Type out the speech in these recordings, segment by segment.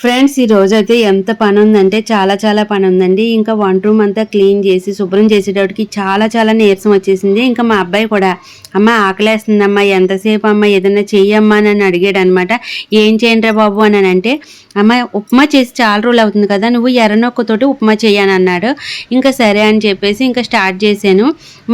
Friends ఈ రోజు అయితే ఎంత పని ఉందంటే చాలా చాలా పని ఉందండి ఇంకా వన్ రూమ్ అంతా క్లీన్ చేసి శుభ్రం చేసేటప్పటికి చాలా చాలా నీరసం వచ్చేసింది. ఇంకా మా అబ్బాయి కూడా అమ్మ ఆకలేస్తుందమ్మా ఎంతసేపు అమ్మ ఏదైనా చెయ్యమ్మా అని అడిగాడు అనమాట ఏం చేయండిరా బాబు అని అంటే అమ్మ ఉప్మా చేసి చాలా రోజులు అవుతుంది కదా నువ్వు ఎర్రనొక్కతోటి ఉప్మా చేయని అన్నాడు. ఇంకా సరే అని చెప్పేసి ఇంకా స్టార్ట్ చేశాను.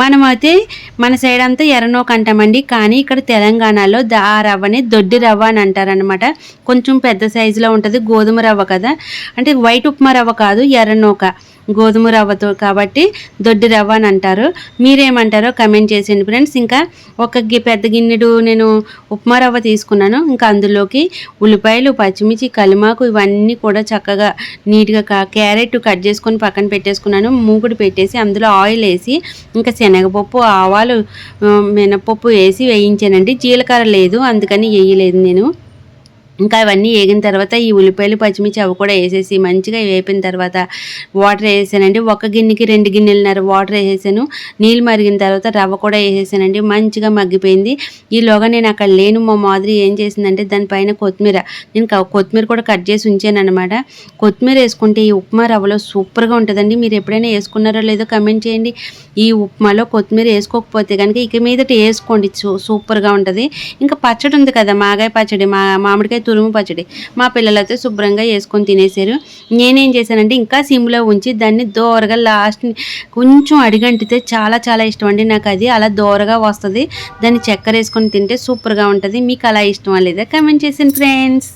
మనమైతే మన సైడ్ అంతా ఎర్రనోక అంటామండి. కానీ ఇక్కడ తెలంగాణలో దా రవ్వని దొడ్డి రవ్వ అని అంటారనమాట. కొంచెం పెద్ద సైజులో ఉంటుంది గోధుమ రవ్వ కదా? అంటే వైట్ ఉప్మా రవ్వ కాదు ఎర్రనోక గోధుమ రవ్వతో కాబట్టి దొడ్డి రవ్వ అని అంటారు. మీరేమంటారో కమెంట్ చేసేయండి ఫ్రెండ్స్. ఇంకా ఒక గి పెద్ద గిన్నెడు నేను ఉప్మా రవ్వ తీసుకున్నాను. ఇంకా అందులోకి ఉల్లిపాయలు పచ్చిమిర్చి కలిమాకు ఇవన్నీ కూడా చక్కగా నీట్గా కా- క్యారెట్ కట్ చేసుకొని పక్కన పెట్టేసుకున్నాను. మూకుడు పెట్టేసి అందులో ఆయిల్ వేసి ఇంకా శనగపప్పు ఆవాలు మినప్పప్పు మినపప్పు వేసి వేయించానండి. జీలకర్ర లేదు అందుకని వేయలేదు నేను. ఇంకా అవన్నీ వేగిన తర్వాత ఈ ఉల్లిపాయలు పచ్చిమిర్చి అవి కూడా వేసేసి మంచిగా వేపిన తర్వాత వాటర్ వేసానండి ఒక గిన్నెకి రెండు గిన్నెలన్నర వాటర్ వేసేసాను. నీళ్ళు మరిగిన తర్వాత రవ్వ కూడా వేసేసానండి. మంచిగా మగ్గిపోయింది. ఈలోగా నేను అక్కడ లేను. మా మాదిరి ఏం చేసిందంటే దానిపైన కొత్తిమీర నేను కొత్తిమీర కూడా కట్ చేసి ఉంచాను అనమాట కొత్తిమీర వేసుకుంటే ఈ ఉప్మా రవ్వలో సూపర్గా ఉంటుందండి. మీరు ఎప్పుడైనా వేసుకున్నారో లేదో కమెంట్ చేయండి. ఈ ఉప్మాలో కొత్తిమీర వేసుకోకపోతే కనుక ఇక మీదట వేసుకోండి. సూపర్గా ఉంటుంది. ఇంకా పచ్చడి ఉంది కదా మాగాయ పచ్చడి మా మామిడికాయ తురుము పచ్చడి. మా పిల్లలైతే శుభ్రంగా వేసుకొని తినేసారు నేనేం చేశానంటే ఇంకా సిమ్లో ఉంచి దాన్ని దోరగా లాస్ట్ కొంచెం అడిగంటితే చాలా చాలా ఇష్టం అండి. నాకు అది అలా దోరగా వస్తుంది. దాన్ని చక్కెర వేసుకొని తింటే సూపర్గా ఉంటుంది. మీకు అలా ఇష్టమా లేదా? కమెంట్ చేసిన ఫ్రెండ్స్